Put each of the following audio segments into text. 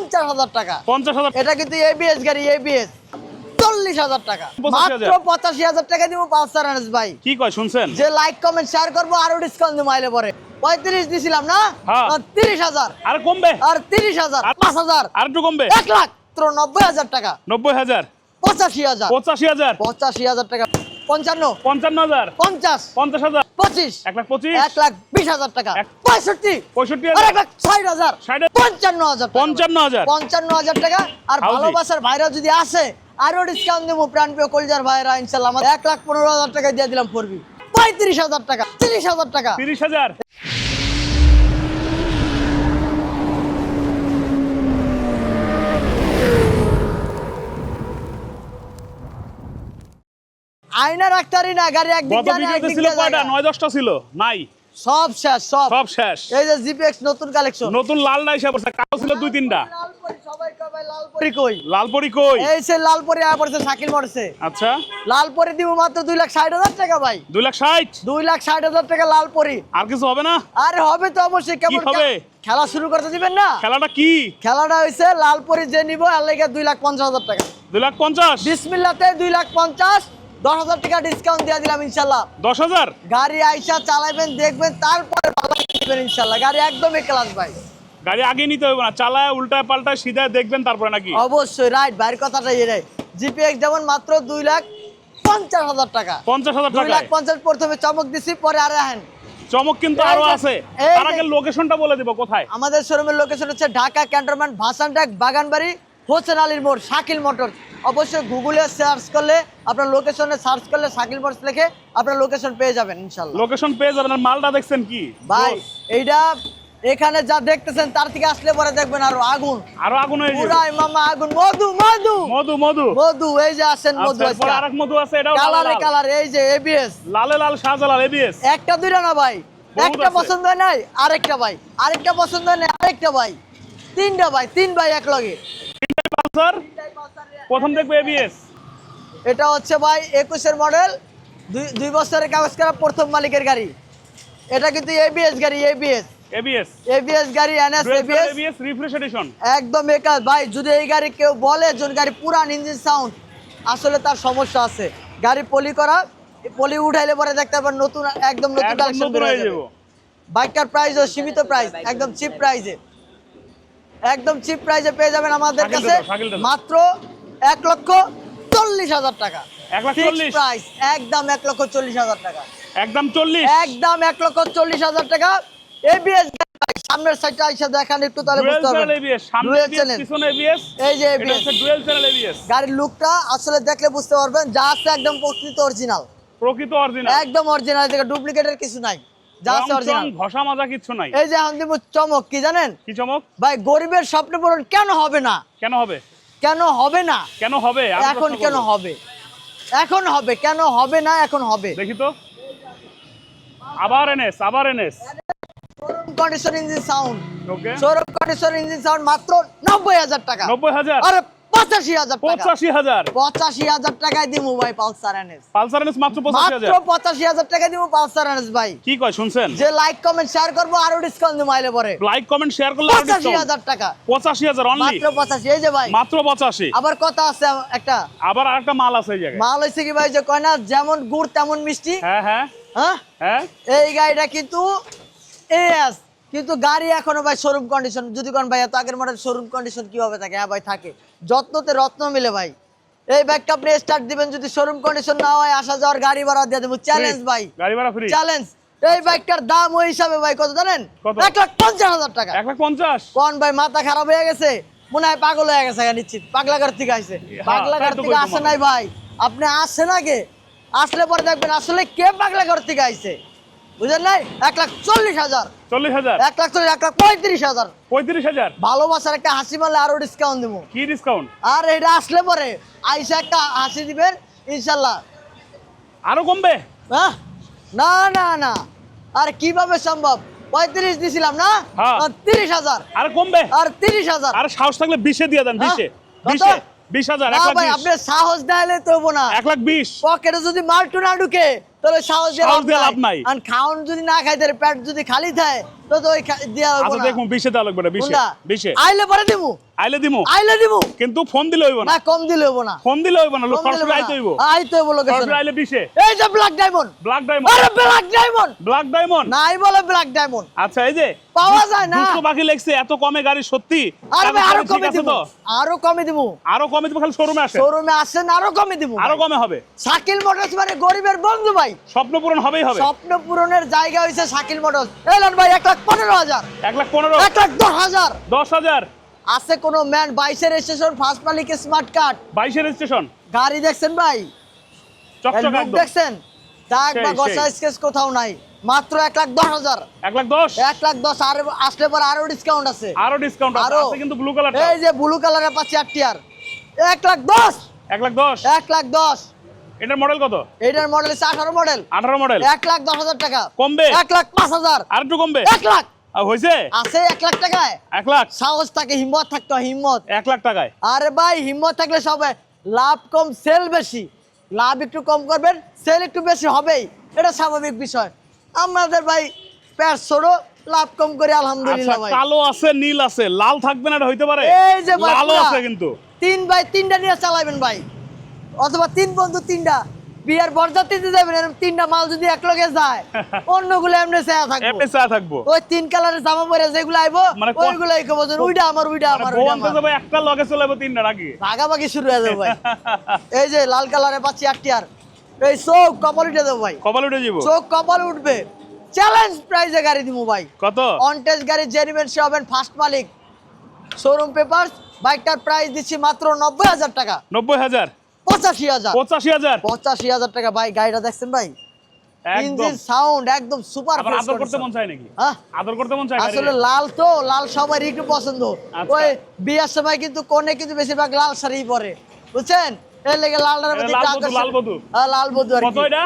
পঞ্চাশ হাজার টাকা। পঞ্চাশ হাজার এটা কিন্তু এবিএস গাড়ি এবিএস চল্লিশ হাজার টাকা। মাত্র পঁচাশি হাজার টাকা দিব পালসার এনএস ভাই। কি কয় শুনছেন? যে লাইক কমেন্ট শেয়ার করব আরও ডিসকাউন্ট দিব আইলে পরে। পঁয়ত্রিশ দিছিলাম না? হ্যাঁ। তিরিশ হাজার। আর কমবে? আর তিরিশ হাজার। পাঁচ হাজার। আর একটু কমবে? এক লাখ। নব্বই হাজার টাকা। নব্বই হাজার? পঁচাশি হাজার। পঁচাশি হাজার? পঁচাশি হাজার টাকা। পঞ্চান্ন। পঞ্চান্ন হাজার। পঞ্চাশ। পঞ্চাশ হাজার। পঁচিশ। এক লাখ পঁচিশ। এক লাখ বিশ হাজার টাকা। পঁয়ষট্টি। পঁয়ষট্টি এক লাখ ষাট হাজার। পঞ্চান্ন হাজার পঞ্চান্ন হাজার। পঞ্চান্ন হাজার টাকা। আর ভালোবাসার ভাইরা যদি আসে আরও ডিসকাউন্ট দেবো প্রাণপ্রিয় কলজার ভাইরা ইনশাল্লাহ। আমার এক লাখ পনেরো হাজার টাকা দিয়ে দিলাম পড়বি পঁয়ত্রিশ হাজার টাকা তিরিশ হাজার টাকা। তিরিশ হাজার। আয়না রাখতারি না গাড়ি একদিক ভিডিওতে একদিক ছিল কয়টা? জায়গা। নয় দশটা ছিল? নাই। সব শেষ সব। সব শেষ। এই যে জিপিএক্স নতুন কালেকশন নতুন লাল ডাইসা পড়ছে কালো ছিল দুই তিনটা। কই? লালপরি কই? এই সে লালপরি আয়া পড়ছে শাকিল মরছে। আচ্ছা। লালপরি দিব মাত্র দুই লাখ ষাট হাজার টাকা ভাই। লাখ লাখ ষাট হাজার টাকা লালপরি আর কিছু হবে না? আরে হবে তো অবশ্যই কেমন হবে? খেলা শুরু করতে দিবেন না? খেলাটা কি? খেলাটা হয়েছে লালপরি যে নিব এর লেগে দুই লাখ পঞ্চাশ হাজার টাকা। দুই লাখ পঞ্চাশ? বিসমিল্লাতে দুই লাখ পঞ্চাশ দশ হাজার টাকা ডিসকাউন্ট দিয়ে দিলাম ইনশাল্লাহ। দশ হাজার? গাড়ি আইসা চালাবেন দেখবেন তারপরে ইনশাল্লাহ। গাড়ি একদমই ক্লাস ভাই। গাড়ি আগে নিতে হবে না চালায় উল্টায় পাল্টায় সিধায় দেখবেন তারপরে নাকি? অবশ্যই রাইট ভাইয়ের কথাটাই এটাই জিপিএক্স যেমন মাত্র দুই লাখ পঞ্চাশ হাজার টাকা। পঞ্চাশ হাজার দুই লাখ টাকা পঞ্চাশ প্রথমে চমক দিছি পরে আরে আহেন। চমক কিন্তু আরও আছে। তার আগে লোকেশনটা বলে দিব কোথায়? আমাদের শোরুমের লোকেশন হচ্ছে ঢাকা ক্যান্টনমেন্ট ভাসানটাক বাগানবাড়ি হোসেন আলীর মোড় শাকিল মোটর অবশ্যই গুগলে সার্চ করলে আপনার লোকেশনে সার্চ করলে শাকিল মোটরস লিখে আপনার লোকেশন পেয়ে যাবেন ইনশাল্লাহ লোকেশন পেয়ে যাবেন আর মালটা দেখছেন কি? ভাই এইটা এখানে যা দেখতেছেন তার থেকে আসলে পরে দেখবেন আরও আগুন। আরও আগুন হয়ে পুরাই মামা আগুন। মধু মধু! মধু মধু। মধু এই যে আসেন মধু আচ্ছা এরপর আরেক মধু আছে এটাও লালে কালারে কালার এই যে এবিএস লালে লাল শাহজালাল এবিএস একটা দুইটা না ভাই? একটা পছন্দ হয় নাই আরেকটা ভাই। আরেকটা পছন্দ হয় নাই আরেকটা ভাই। তিনটা ভাই তিন ভাই এক লগে স্যার প্রথম দেখব এবিএস এটা হচ্ছে ভাই একুশের মডেল। দুই দুই বছরের কাগজ করা প্রথম মালিকের গাড়ি। এটা কিন্তু এবিএস গাড়ি এবিএস এবিএস এবিএস গাড়ি NS ABS ABS refresh edition একদম একা ভাই যদি এই গাড়ি কেউ বলে যে গাড়ি পুরান ইঞ্জিন সাউন্ড আসলে তার সমস্যা আছে। গাড়ি পলি করা পলি উঠাইলে পরে দেখতে পাবেন নতুন একদম নতুন কালেকশন বের হয়ে যাবে। বাইকটার প্রাইস ও সীমিত প্রাইস একদম চিপ প্রাইসে একদম চিপ প্রাইসে পেয়ে যাবেন আমাদের কাছে। মাত্র এক লক্ষ চল্লিশ হাজার টাকা। এক লাখ চল্লিশ? প্রাইস একদম এক লক্ষ চল্লিশ হাজার টাকা। একদম চল্লিশ? একদম এক লক্ষ চল্লিশ হাজার টাকা। এবিএস সামনের সাইডটা আইসা দেখান একটু তাহলে বুঝতে পারবেন। পিছনে এবিএস এই যে এবিএস ডুয়েল চ্যানেল এবিএস গাড়ির লুকটা আসলে দেখলে বুঝতে পারবেন যা আছে একদম প্রকৃত অরিজিনাল প্রকৃত অরিজিনাল একদম অরিজিনাল থেকে ডুপ্লিকেটের কিছু নাই। যা আছে অরিজিনাল ঘষা মাজা কিচ্ছু নাই। এই যে চমক কি জানেন? কি চমক? ভাই গরিবের স্বপ্ন পূরণ কেন হবে না? কেন হবে? কেন হবে না? কেন হবে? এখন কেন হবে? এখন হবে কেন হবে না এখন হবে? দেখি তো। আবার এনএস আবার NS. Condition engine sound okay Sourav condition engine sound মাত্র নব্বই হাজার টাকা। নব্বই হাজার? আরে পঁচাশি হাজার পঁচাশি হাজার? পঁচাশি হাজার টাকায় দিব ভাই পালসার এনএস পালসার এনএস মাত্র পঁচাশি মাত্র পঁচাশি হাজার টাকা দিব পালসার এনএস ভাই। কি কয় শুনছেন? যে লাইক কমেন্ট শেয়ার করব আরও ডিসকাউন্ট দিব আইলে পরে। লাইক কমেন্ট শেয়ার করলে পঁচাশি হাজার টাকা। পঁচাশি হাজার অনলি মাত্র পঁচাশি এই যে ভাই। মাত্র পঁচাশি। আবার কথা আছে একটা। আবার আরেকটা মাল আছে এই জায়গায়। মাল হয়েছে কি ভাই যে কয় না যেমন গুড় তেমন মিষ্টি। হ্যাঁ হ্যাঁ। হ্যাঁ? হ্যাঁ? এই গাড়িটা কিন্তু এস কিন্তু গাড়ি এখনও ভাই শোরুম কন্ডিশন যদি কোন ভাই এত আগের মডেল শোরুম কন্ডিশন কীভাবে থাকে? হ্যাঁ ভাই থাকে। যত্নতে রত্ন মিলে ভাই। এই বাইকটা আপনি স্টার্ট দিবেন যদি শোরুম কন্ডিশন না হয় আসা যাওয়ার গাড়ি ভাড়া দিয়ে দেবো। চ্যালেঞ্জ ভাই। গাড়ি ভাড়া ফ্রি চ্যালেঞ্জ এই বাইকটার দাম ওই হিসাবে ভাই কত জানেন? এক লাখ পঞ্চাশ হাজার টাকা। এক লাখ পঞ্চাশ? কোন ভাই মাথা খারাপ হয়ে গেছে? মনে হয় পাগল হয়ে গেছে নিশ্চিত। পাগলাঘর থেকে আসে পাগলাঘর হ্যাঁ, তাই তো থেকে আসে নাই ভাই। আপনি আসছে আগে। আসলে পরে দেখবেন আসলে কে পাগলাঘর থেকে আইছে? বুঝলেন নাই? এক লাখ চল্লিশ হাজার। চল্লিশ হাজার? এক লাখ চল্লিশ এক লাখ পঁয়ত্রিশ হাজার। পঁয়ত্রিশ হাজার? ভালোবাসার একটা হাসি মারলে আরও ডিসকাউন্ট দেবো। কি ডিসকাউন্ট আর এটা আসলে পরে আইসা একটা হাসি দিবেন ইনশাল্লাহ। আরও কমবে? হ্যাঁ? না না না। আর কীভাবে সম্ভব? পঁয়ত্রিশ দিছিলাম না? হ্যাঁ। তিরিশ হাজার। আর কমবে? আর তিরিশ হাজার। আর সাহস থাকলে বিশে দিয়ে দেন হ্যাঁ? বিশে বিশে বিশ হাজার আপনি সাহস দেখালে তো না। এক লাখ বিশ। পকেটে যদি মালটু না ঢুকে তাহলে সাহস দিয়ে লাভ নাই। আর খাওন যদি না খাই তাহলে পেট যদি খালি থাকে তো তো ওই খা- দেয়া হইবো আচ্ছা দেখুন বিশে দেওয়া লাগবে না বিশে। কোনটা? বিশে। আইলে পরে দিমু। আইলে দিমু। আইলে দিমু। কিন্তু ফোন দিলে হইব না। না কম দিলে হইবো না। ফোন দিলে হইব না কম দিলে আইতে হইব আইতে হইবো লোকেশনে সরাসরি আইলে বিশে। এই যে ব্ল্যাক ডায়মন্ড ব্ল্যাক ডায়মন্ড আরে ব্ল্যাক ডায়মন্ড ব্ল্যাক ডায়মন্ড নাই বলে ব্ল্যাক ডায়মন্ড আচ্ছা এই যে পাওয়া যায় না। দুশো বাকি লেগছে এত কমে গাড়ি সত্যি? আরে আরও কমে দিমু। আরও কমে দিমু। আরও কমে দিবে খালি শোরুমে আসে শোরুমে আসেন আরও কমে দিমু আরও কমে হবে। শাকিল মোটরস মানে গরিবের বন্ধু ভাই। স্বপ্ন পূরণ হবেই হবে। স্বপ্ন পূরণের জায়গা হয়েছে শাকিল মোটরস। এলেন ভাই এক লাখ পনেরো হাজার। এক লাখ পনেরো। এক লাখ দশ হাজার। দশ হাজার। আছে কোন ম্যান বাইশের স্টেশন ফার্স্ট মালিক স্মার্ট কার্ড বাইশের স্টেশন গাড়ি দেখছেন ভাই? একদম। দেখছেন? দাগ বা গসা স্কেচ কোথাও নাই। মাত্র এক লাখ দশ হাজার। এক লাখ দশ? এক লাখ দশ আর আসলে পর আরও ডিসকাউন্ট আছে। আরও ডিসকাউন্ট। আছে কিন্তু ব্লু কালার এই যে ব্লু কালারের পাচ্ছি আর এক লাখ দশ? এক লাখ দশ? এক লাখ দশ। এটার মডেল কত? এইটার মডেল হচ্ছে আঠারো মডেল আঠারো মডেল এক লাখ দশ হাজার টাকা। কমবে? এক লাখ পাঁচ হাজার। আর একটু কমবে? এক লাখ। হয়েছে? আছে এক লাখ টাকায়। এক লাখ? সাহস থাকে হিম্মত থাকতে হিম্মত। এক লাখ টাকায়? আরে ভাই হিম্মত থাকলে সবাই লাভ কম সেল বেশি। লাভ একটু কম করবেন সেল একটু বেশি হবেই। এটা স্বাভাবিক বিষয়। আমাদের ভাই ছোড়ো লাভ কম করে আচ্ছা আলহামদুলিল্লাহ ভাই। কালো আছে নীল আছে। লাল থাকবে না এটা হইতে পারে? এই যে লালও আছে কিন্তু। তিন ভাই তিনটা নিয়ে চালাবেন ভাই। অথবা তিন বন্ধু তিনটা বিয়ার বরযাত্রীতে যাবেন এরকম তিনটা মাল যদি এক লগে যায় অন্যগুলো এমনি চেয়া থাকব। এমনি চা থাকব। ওই তিন কালারের জামা পরে যেগুলো আইবো মানে ওইগুলাই কব যে ওইটা আমার ওইটা মানে আমার ওইটা আমার। যাবে একটা লগে চলে যাবে তিনটা নাকি ভাগাভাগি শুরু হয়ে যাবে ভাই। এই যে লাল কালারে পাচ্ছি আটটি আর। এই চোখ কপাল উঠে দেবো ভাই। কপাল উঠে যাব চোখ কপাল উঠবে। চ্যালেঞ্জ প্রাইজে গাড়ি দিব ভাই। কত? অনটেস্ট গাড়ি জেনুইন সে হবেন ফার্স্ট মালিক। শোরুম পেপারস বাইকটার প্রাইস দিচ্ছি মাত্র নব্বই হাজার টাকা। নব্বই হাজার? পঁচাশি হাজার। পঁচাশি হাজার? পঁচাশি হাজার টাকা। ভাই গাড়িটা দেখছেন ভাই? ইঞ্জিন সাউন্ড একদম সুপার আদর করতে মন চায় নাকি? হ্যাঁ। আদর করতে মন চায় আসলে লাল তো লাল সবারই একটু পছন্দ। আচ্ছা। ওই বিয়ার সময় কিন্তু কোনে কিন্তু বেশিরভাগ লাল শাড়ি পরে। বুঝছেন? এর লেগে লালটার প্রতি লাল একটু বধূ, আকর্ষণ- লাল বধূ। হ্যাঁ, লাল বধু আর কত এটা?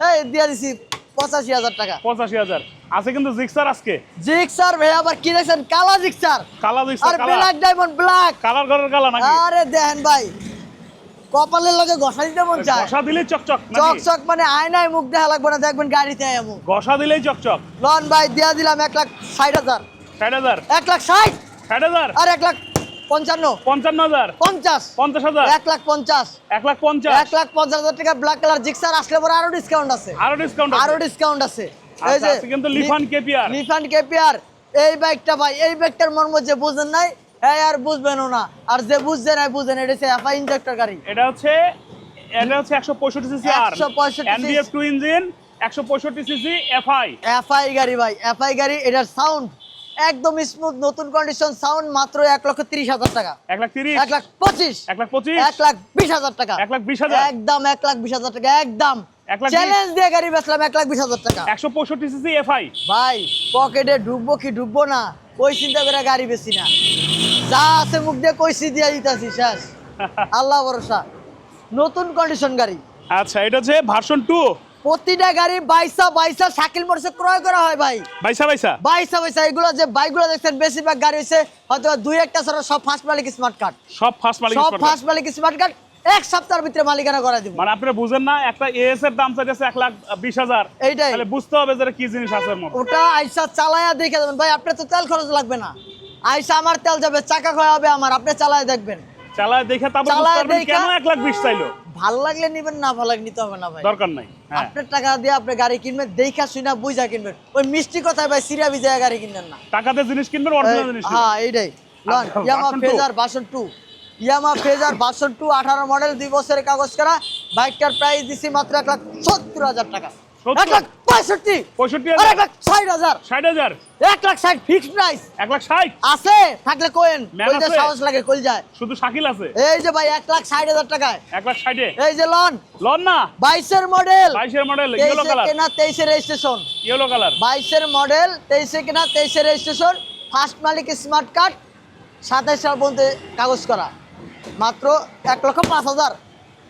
এই দিয়ে দিছি পঁচাশি হাজার টাকা। পঁচাশি হাজার। আছে কিন্তু জিক্সার আজকে? জিক্সার ভাই আবার কি দেখছেন? কালা জিক্সার। কালা Gixxer black diamond black. Colour ঘরের কালা নাকি? আরে দেখেন ভাই কপালের লগে ঘষা দিতে মন চায়। ঘষা দিলেই চকচক চক নাকি? চক মানে আয়নায় মুখ দেখা লাগবে না দেখবেন গাড়িতে এমন ঘষা দিলেই চকচক। লন ভাই দিয়া দিলাম এক লাখ ষাট হাজার। ষাট হাজার? এক লাখ ষাট? ষাট হাজার? আর এক লাখ পঞ্চান্ন। পঞ্চান্ন হাজার? পঞ্চাশ। পঞ্চাশ হাজার? এক লাখ পঞ্চাশ। এক লাখ পঞ্চাশ? এক লাখ পঞ্চাশ হাজার টাকা ব্ল্যাক কালার জিক্সার আসলে পরে আরও ডিসকাউন্ট আছে। আরও ডিসকাউন্ট আরও ডিসকাউন্ট আছে। আচ্ছা, আছে কিন্তু লিফান কেপিআর। লিফান কেপিআর এই বাইকটা ভাই এই বাইকটার মর্ম যে বুঝেন নাই এই আর বুঝবেনও না। আর যে বুঝছে নাই বুঝেন এটা হচ্ছে এফআই ইঞ্জেক্টর গাড়ি। এটা হচ্ছে এটা হচ্ছে একশো পঁয়ষট্টি সিসি আর 165 এনবিএফ টু ইঞ্জিন একশো পঁয়ষট্টি সিসি এফআই এফআই গাড়ি ভাই এফআই গাড়ি এটার সাউন্ড একদম স্মুথ নতুন কন্ডিশন সাউন্ড মাত্র এক লক্ষ তিরিশ হাজার টাকা। এক লাখ তিরিশ? এক লাখ পঁচিশ। এক লাখ পঁচিশ? এক লাখ বিশ হাজার টাকা। এক লাখ বিশ হাজার? একদম এক লাখ বিশ হাজার টাকা একদম? চ্যালেঞ্জ দিয়ে গাড়ি বেচলাম এক লাখ বিশ হাজার টাকা। একশো পঁয়ষট্টি সিসি এফআই ভাই পকেটে ঢুকবো কি ঢুকবো না ওই চিন্তা করে গাড়ি বেশি না। যা আছে মুখ দিয়ে কইসি দিয়ে দিতেছি শেষ। আল্লাহ ভরসা। নতুন কন্ডিশন গাড়ি। আচ্ছা এটা হচ্ছে ভার্সন টু প্রতিটা গাড়ি বাইসা বাইসা শাকিল ক্রয় করা হয় ভাই। বাইসা বাইসা? বাইসা বাইসা এগুলো যে বাইকগুলো দেখছেন বেশিরভাগ গাড়ি হচ্ছে হয়তো দুই একটা ছাড়া সব ফার্স্ট মালিক স্মার্ট কার্ড সব ফার্স্ট মালিক সব ফার্স্ট মালিক স্মার্ট কার্ড এক সপ্তাহের ভিতরে মালিকানা করে দিব। মানে আপনারা বুঝেন না একটা এএস এর দাম চাইছে এক লাখ বিশ হাজার। এইটাই। তাহলে বুঝতে হবে যে কি জিনিস আছে ওটা আইসা চালায়া দেখে দেবেন। ভাই আপনার তো তেল খরচ লাগবে না। আইসা আমার তেল যাবে চাকা খয়া হবে আমার আপনি চালায় দেখবেন। চালায় দেখে তারপর কেন এক লাখ বিশ চাইলো? ভালো লাগলে নিবেন না ভালো লাগলে নিতে হবে না ভাই। দরকার নাই হ্যাঁ। আপনার টাকা দিয়ে আপনি গাড়ি কিনবেন দেখা শুনা বুঝা কিনবেন। ওই মিষ্টি কথায় ভাই সিরিয়া বিজয়া গাড়ি কিনবেন না। টাকাতে জিনিস কিনবেন অরিজিনাল জিনিস হ্যাঁ এইটাই। Loan Yamaha Fazer version two. Yamaha Fazer version two আঠারো মডেল দুই বছরের কাগজ করা। বাইকটার প্রাইস দিছি মাত্র এক লাখ সত্তর হাজার টাকা। 70? এক লাখ পঁয়ষট্টি। পঁয়ষট্টি এক লাখ ষাট হাজার। ষাট হাজার। এক লাখ ষাট ফিক্সড প্রাইস। এক লাখ ষাট? আছে থাকলে কোয়েন ম্যান কইতে আছে? সাহস লাগে কইল যায়। শুধু শাকিল আছে? এই যে ভাই এক লাখ ষাট হাজার টাকায়। এক লাখ ষাটে? এই যে লন। লন না? বাইশের মডেল। বাইশের মডেল ইয়েলো তেইশে কালার কেনা তেইশে রেজিস্ট্রেশন ইয়েলো কালার বাইশের মডেল তেইশে কেনা তেইশে রেজিস্ট্রেশন ফার্স্ট মালিক স্মার্ট কার্ড সাতাইশ সাল পর্যন্ত কাগজ করা। মাত্র এক লক্ষ পাঁচ হাজার।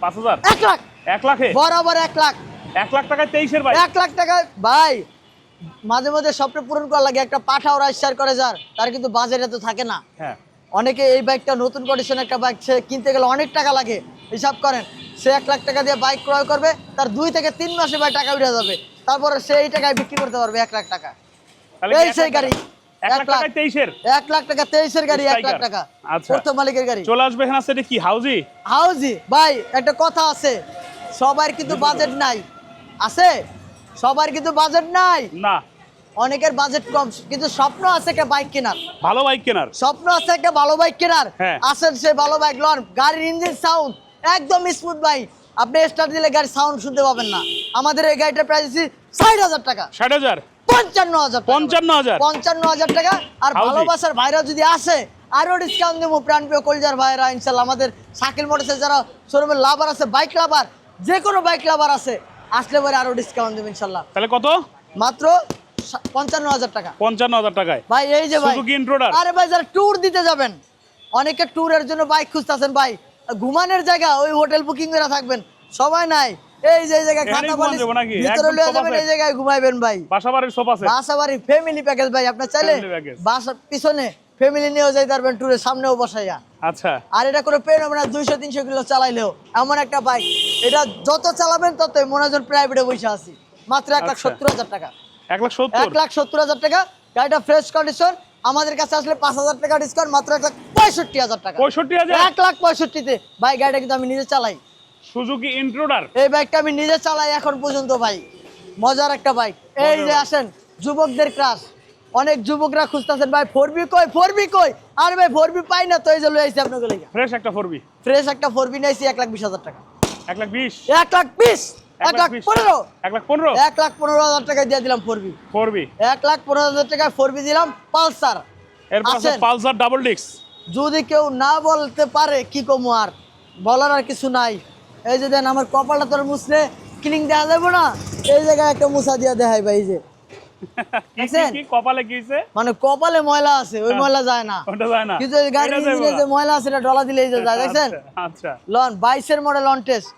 পাঁচ হাজার? এক লাখ। এক লাখে? বরাবর এক লাখ। এক লাখ টাকায় তেইশের ভাই এক লাখ টাকা ভাই মাঝে মাঝে স্বপ্ন পূরণ করা লাগে একটা পাঠা ওরা শেয়ার করে যার তার কিন্তু বাজারে তো থাকে না। হ্যাঁ। অনেকে এই বাইকটা নতুন কন্ডিশন একটা বাইক সে কিনতে গেলে অনেক টাকা লাগে হিসাব করেন। সে এক লাখ টাকা দিয়ে বাইক ক্রয় করবে তার দুই থেকে তিন মাসে ভাই টাকা উঠে যাবে। তারপরে সে এই টাকায় বিক্রি করতে পারবে এক লাখ টাকা। এই সেই গাড়ি এক লাখ টাকায় তেইশের? এক লাখ টাকা তেইশের গাড়ি এক লাখ টাকা। আচ্ছা। প্রথম মালিকের গাড়ি। চলে আসবে এখানে আছে কি হাউজি? হাউজি ভাই একটা কথা আছে। সবার কিন্তু বাজেট নাই। আছে? সবার কিন্তু বাজেট নাই। না। অনেকের বাজেট কম। কিন্তু স্বপ্ন আছে একটা বাইক কেনার। ভালো বাইক কেনার। স্বপ্ন আছে একটা ভালো বাইক কেনার। হ্যাঁ। আসেন সে ভালো বাইক লন। গাড়ির ইঞ্জিন সাউন্ড একদম স্মুথ বাইক আপনি স্টার্ট দিলে গাড়ির সাউন্ড শুনতে পাবেন না। আমাদের এই গাড়িটার প্রাইস দিচ্ছি ষাট হাজার টাকা। ষাট হাজার? পঞ্চান্ন হাজার টাকা। পঞ্চান্ন হাজার? পঞ্চান্ন হাজার টাকা। আর ভালোবাসার ভাইরা যদি আসে আরও ডিসকাউন্ট দেবো। প্রাণপ্রিয় কলজার ভাইরা ইনশাল্লাহ। আমাদের শাকিল মোটরসের যারা শোরুমের লাভার আছে বাইক লাভার যে কোনো বাইক লাভার আছে আসলে পরে আরও ডিসকাউন্ট দেবো ইনশাল্লাহ। তাহলে কত? মাত্র পঞ্চান্ন হাজার টাকা। পঞ্চান্ন হাজার টাকায়? ভাই এই যে ভাই। আরে ভাই যারা ট্যুর দিতে যাবেন অনেকে ট্যুরের জন্য বাইক খুঁজতেছেন ভাই। ঘুমানোর জায়গা ওই হোটেল বুকিং করে থাকবেন। সময় নাই। এই যে এই জায়গায় খাতা বালিশ ভিতরে লয়ে যাবেন এই জায়গায় ঘুমাইবেন ভাই। বাসা বাড়ির সোফ আছে। বাসা বাড়ি ফ্যামিলি প্যাকেজ ভাই আপনার চাইলে। বাসার পিছনে ফ্যামিলি নিয়েও যাইতে পারবেন ট্যুরের সামনেও বসাইয়া। আচ্ছা। আর এটা কোনো পেন হবে না দুইশো তিনশো কিলো চালাইলেও। এমন একটা বাইক এটা যত চালাবেন ততই মনে হয় প্রাইভেটে বসে আছি। মাত্র এক লাখ আচ্ছা। সত্তর হাজার টাকা। এক লাখ সত্তর? এক লাখ সত্তর হাজার টাকা। গাড়িটা ফ্রেশ কন্ডিশন আমাদের কাছে আসলে পাঁচ হাজার টাকা ডিসকাউন্ট মাত্র এক লাখ পঁয়ষট্টি হাজার টাকা। পঁয়ষট্টি হাজার? এক লাখ পঁয়ষট্টিতে। ভাই গাড়িটা কিন্তু আমি নিজে চালাই। সুজুকি ইন্ট্রোডার এই বাইকটা আমি নিজে চালাই এখন পর্যন্ত ভাই। মজার একটা বাইক এই যে আসেন যুবকদের ক্রাশ অনেক যুবকরা খুঁজতেছেন ভাই ফোর বি কই ফোর বি কই? আরে ভাই ফোর বি পাই না তো এই যে লই আইছি আপনাকে লেগে। ফ্রেশ একটা ফোরবি। ফ্রেশ একটা ফোর বি নিয়েছি এক লাখ বিশ হাজার টাকা। এক লাখ বিশ? এক লাখ বিশ এক লাখ। পনেরো। এক লাখ পনেরো? এক লাখ পনেরো হাজার টাকা দিয়ে দিলাম ফোর বি ফোরবি। এক লাখ পনেরো হাজার টাকা ফোর বি দিলাম পালসার। এরপর আছে পালসার ডাবল ডিক্স যদি কেউ না বলতে পারে কি কমু আর বলার আর কিছু নাই। এই যে দেন আমার কপালটা তোর মুছলে ক্লিং দেওয়া যাবে না? এই জায়গায় একটা মুছা দিয়া দেখাই ভাই এই যে। কপালে কি মানে কপালে ময়লা আছে ওই ময়লা যায় না। ওটা যায় না। কিন্তু গাড়ির ইঞ্জিনে যে ময়লা আছে এটা ডলা দিলেই যায় দেখছেন? আচ্ছা, আচ্ছা। লন বাইশের মডেল অন টেস্ট।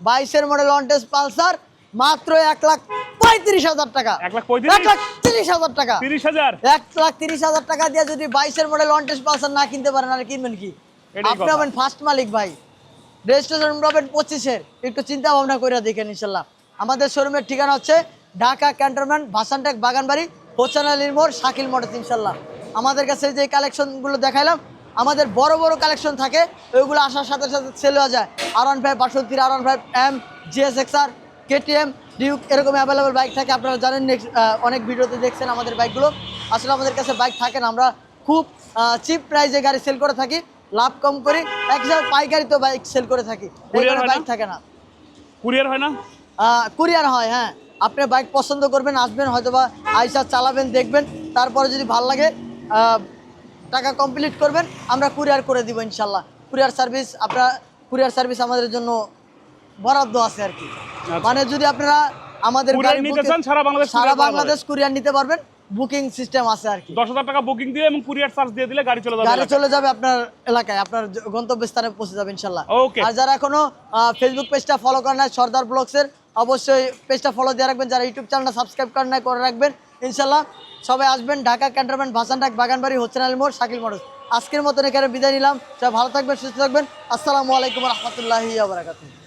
বাইশের মডেল অন টেস্ট পালসার মাত্র এক লাখ পঁয়ত্রিশ হাজার টাকা। এক লাখ এক পঁয়ত্রিশ লাখ তিরিশ হাজার টাকা। তিরিশ হাজার? এক লাখ তিরিশ হাজার টাকা দিয়ে যদি বাইশের মডেল পালসার না কিনতে পারেন আর কিনবেন কি? আপনি। হবেন ফার্স্ট মালিক ভাই। রেজিস্ট্রেশন পাবেন পঁচিশের। একটু চিন্তা ভাবনা করে দেখেন ইনশাল্লাহ। আমাদের শোরুমের ঠিকানা হচ্ছে ঢাকা ক্যান্টনমেন্ট ভাসানটেক বাগানবাড়ি হোসেন আলীর মোড় শাকিল মোটরস ইনশাল্লাহ। আমাদের কাছে যে কালেকশনগুলো দেখাইলাম আমাদের বড় বড় কালেকশন থাকে ওইগুলো আসার সাথে সাথে সেল হয়ে যায়। আর ওয়ান ফাইভ বাষট্টির আর one five M GS XR KTM Duke এরকম অ্যাভেলেবল বাইক থাকে। আপনারা জানেন আহ, অনেক ভিডিওতে দেখছেন আমাদের বাইকগুলো আসলে আমাদের কাছে বাইক থাকে না আমরা খুব চিপ প্রাইসে গাড়ি সেল করে থাকি লাভ কম করি এক হিসাবে পাইকারি তো বাইক সেল করে থাকি? বাইক থাকে না। কুরিয়ার হয় না? কুরিয়ার হয় হ্যাঁ। আপনি বাইক পছন্দ করবেন আসবেন হয়তোবা আইসা চালাবেন দেখবেন তারপরে যদি ভালো লাগে আহ, টাকা কমপ্লিট করবেন আমরা কুরিয়ার করে দিব ইনশাল্লাহ। কুরিয়ার সার্ভিস আপনার কুরিয়ার সার্ভিস আমাদের জন্য বরাদ্দ আছে আর কি। মানে যদি আপনারা আমাদের সারা বাংলাদেশ কুরিয়ার নিতে পারবেন বুকিং সিস্টেম আছে আর কি। দশ হাজার টাকা বুকিং দিয়ে এবং কুরিয়ার চার্জ দিয়ে দিলে গাড়ি চলে যাবে গাড়ি চলে যাবে আপনার এলাকায় আপনার গন্তব্যস্থানে পৌঁছে যাবে ইনশাল্লাহ. আর যারা এখনও ফেসবুক পেজটা ফলো করেন নাই সর্দার ব্লগসের অবশ্যই পেজটা ফলো দিয়ে রাখবেন। যারা ইউটিউব চ্যানেলটা সাবস্ক্রাইব করেন না করে রাখবেন। ইনশাল্লাহ সবাই আসবেন ঢাকা, ক্যান্টনমেন্ট ভাসানটাক বাগানবাড়ি হোসেন আলী মোড়, শাকিল মোড়। আজকের মতন এখানে বিদায় নিলাম। সবাই ভালো থাকবেন, সুস্থ থাকবেন। আসসালামু আলাইকুম রহমতুল্লাহি আবরাকাতুহ